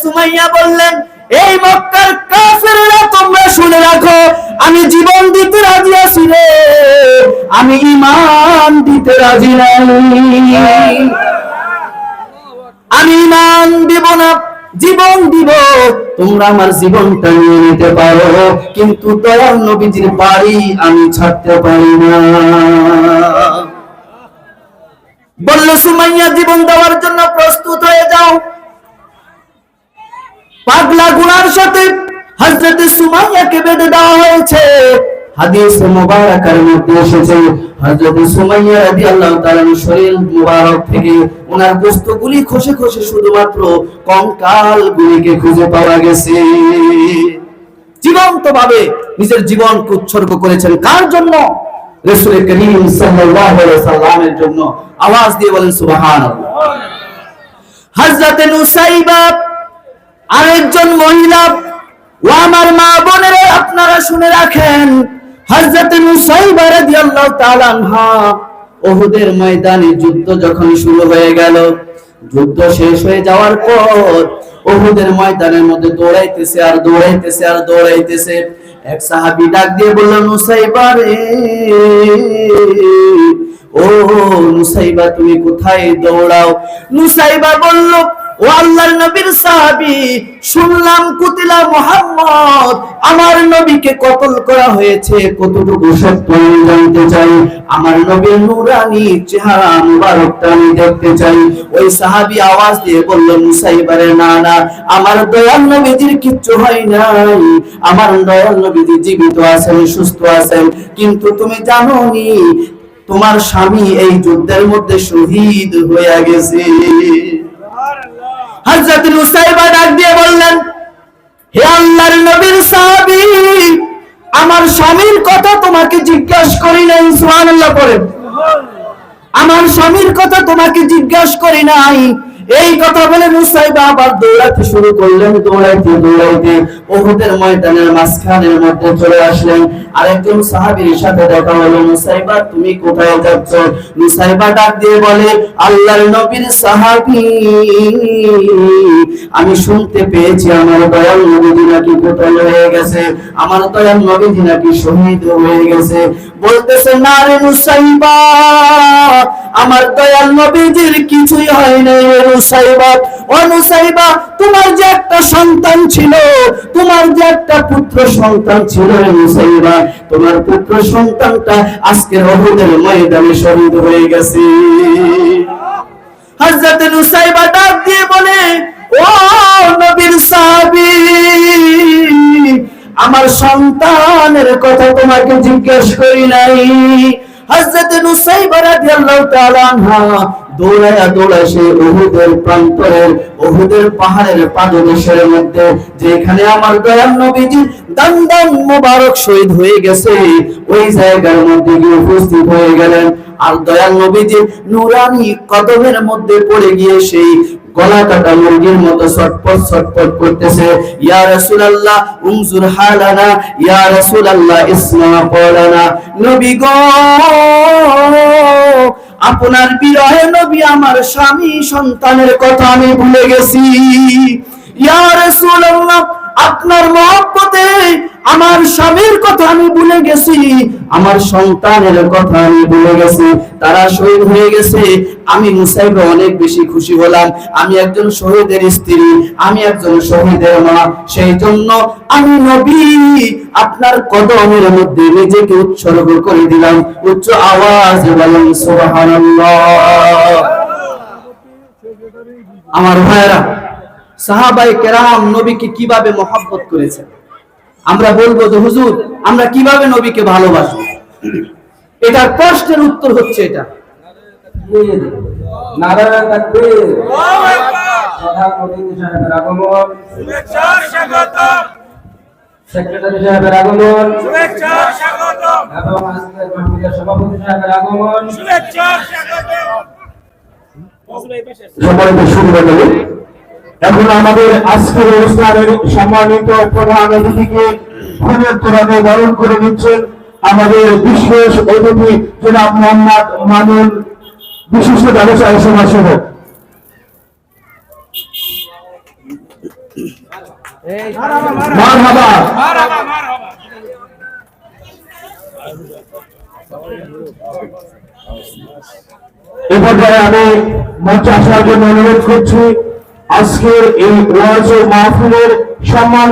সুমাইয়া বললেন, এই মক্কার কাফেররা তোমরা শুনে রাখো, আমি জীবন দিতে রাজি আছি রে। আমি ইমান দিতে রাজি নাই। আমি ইমান দিব না, জীবন দিব। তোমরা আমার জীবনটা নিয়ে নিতে পারো, কিন্তু দয়াল নবীজির বাড়ি আমি ছাড়তে পারি না। বলল, সুমাইয়া, জীবন দেওয়ার জন্য প্রস্তুত হয়ে যাও। পাগলা গুনার সাথে হযরত সুমাইয়াকে বেঁধে দেওয়া হয়েছে। হাদিস মুবারাকার মধ্যে এসেছে, হযরত সুমাইয়া রাদিয়াল্লাহু তাআলা শরীর মুবারক থেকে ওনার বস্তুগুলি খসে খসে শুধুমাত্র কঙ্কাল গুলিকে খুঁজে পাওয়া গেছে। জীবন্ত ভাবে নিজের জীবনকে উৎসর্গ করেছেন কার জন্য? রাসূল করিম সাল্লাল্লাহু আলাইহি সাল্লামের জন্য। আওয়াজ দিয়ে বলেন, সুবহানাল্লাহ। হযরত নুসাইবা আরেকজন মহিলা, ও আমার মা বোনেরা আপনারা শুনে রাখেন, হযরত নুসাইবা রাদিয়াল্লাহু তাআলা আনহা ওহুদের ময়দানে যুদ্ধ যখন শুরু হয়ে গেল, যুদ্ধ শেষ হয়ে যাওয়ার পর ওহুদের ময়দানের মধ্যে দৌড়াইতেছে আর দৌড়াইতেছে আর দৌড়াইতেছে। এক সাহাবী ডাক দিয়ে বলল নুসাইবা রে, ও নুসাইবা তুমি কোথায় দৌড়াও? নুসাইবা বলল ও আল্লাহর নবীর সাহাবী, শুনলাম কুতিলা মুহাম্মদ, আমার নবীকে কতল করা হয়েছে, কতটুকু সত্য জানতে চাই। আমার নবীর নূরানি চেহারা মুবারকটা আমি দেখতে চাই। ওই সাহাবী আওয়াজ দিয়ে বলল মুসাইবারে না না, আমার দয়াল নবীজির কিচ্ছু হয় নাই। আমার দয়াল নবীজি জীবিত আছেন, সুস্থ আছেন। কিন্তু তুমি জানো নি তোমার স্বামী এই যুদ্ধের মধ্যে শহীদ হয়ে গেছে। ডাক দিয়ে বললেন নবীর আমার স্বামীর কথা তোমাকে জিজ্ঞাসা করি নাই, সুবহানাল্লাহ আমার স্বামীর কথা তোমাকে জিজ্ঞাসা করি নাই এই কথা বলে মুসাইবা আবার দৌড়াতে শুরু করলেন, দৌড়াইতে দৌড়াইতে ওহুদের ময়দানের মাঝখানের মধ্যে চলে আসলেন। আরেকজন সাহাবীর সাথে দেখা হলো, মুসাইবা, তুমি কোথায় যাচ্ছ? মুসাইবা ডাক দিয়ে বলে, আল্লাহর নবীর সাহাবী, আমি শুনতে পেয়েছি আমার দয়াল নবীজি নাকি কোথায় হয়ে গেছে, আমার দয়াল নবীজি নাকি শহীদ হয়ে গেছে। বলতেছে, না রে মুসাইবা আমার দয়াল নবীজির কিছুই হয় নাই, ও মুসাইবা তোমার যে একটা সন্তান ছিল, তোমার যে একটা পুত্র সন্তান ছিল রে মুসাইবা তোমার পুত্র সন্তানটা আজকে রহুদের ময়দানে শহীদ হয়ে গেছে। হযরত নুসাইবা ডাক দিয়ে বলে, ও নবীর সাহাবী, আমার সন্তানের কথা তোমাকে জিজ্ঞেস করি নাই। নুসাইবা রাদিয়াল্লাহু তাআলা দৌড়ায়া দৌড়ায় সে উহুদের প্রান্তরের, উহুদের পাহাড়ের পাদদেশের মধ্যে, যেখানে আমার দয়াল নবীজি দান দান মোবারক শহীদ হয়ে গেছে, ওই জায়গার মধ্যে গিয়ে উপস্থিত হয়ে গেলেন। আর দয়াল নবীজি নুরানি কদমের মধ্যে পড়ে গিয়ে সেই গলা কাটা মুরগির মতো ছটপট ছটপট করতেছে, ইয়া রাসূলুল্লাহ, উনজুর হালানা, ইয়া রাসূলুল্লাহ, ইসমা কওলানা নবী গো, আপনার বিরহে নবী আমার স্বামী, সন্তানের কথা আমি ভুলে গেছি। ইয়া রাসূলুল্লাহ, আপনার মহব্বতে কথা আমি ভুলে গেছি। আমার সন্তানের কথা আমি ভুলে গেছি। তারা শহীদ হয়ে গেছে। আমি মুসাইবে অনেক বেশি খুশি হলাম। আমি একজন শহীদের স্ত্রী, আমি একজন শহীদের মা। সেই জন্য আমি নবী, আপনার কদমের মধ্যে নিজেকে উৎসর্গ করে দিলাম। উচ্চ আওয়াজ বলেন আমার ভাইরা সাহাবাই কেরাম নবীকে কীভাবে মহাব্বত করেছেন? আমরা বলব যে হুজুর আমরা কীভাবে নবীকে ভালোবাসবো? এটার প্রশ্নের উত্তর হচ্ছে এটা। অতিথি সাহেবের আগমন। শুভেচ্ছার স্বাগতম। সেক্রেটারি সাহেবের আগমন। এবং আজকের মাহফিলের সভাপতি সাহেবের আগমন। সম্মানিত সুন্দরী এখন আমাদের আজকের অনুষ্ঠানের সম্মানিত প্রধান অতিথিকে ফুলের তোরাতে বরণ করে নিচ্ছেন আমাদের বিশেষ অতিথি জনাব মোহাম্মদ মানুল বিশিষ্ট ব্যবসায়ী সমাজ সেবক মারহাবা মারহাবা মারহাবা। এ পর্যায়ে আমি মঞ্চে আসার জন্য অনুরোধ করছি। আজকের এই ওয়াজ মাহফিলের সম্মান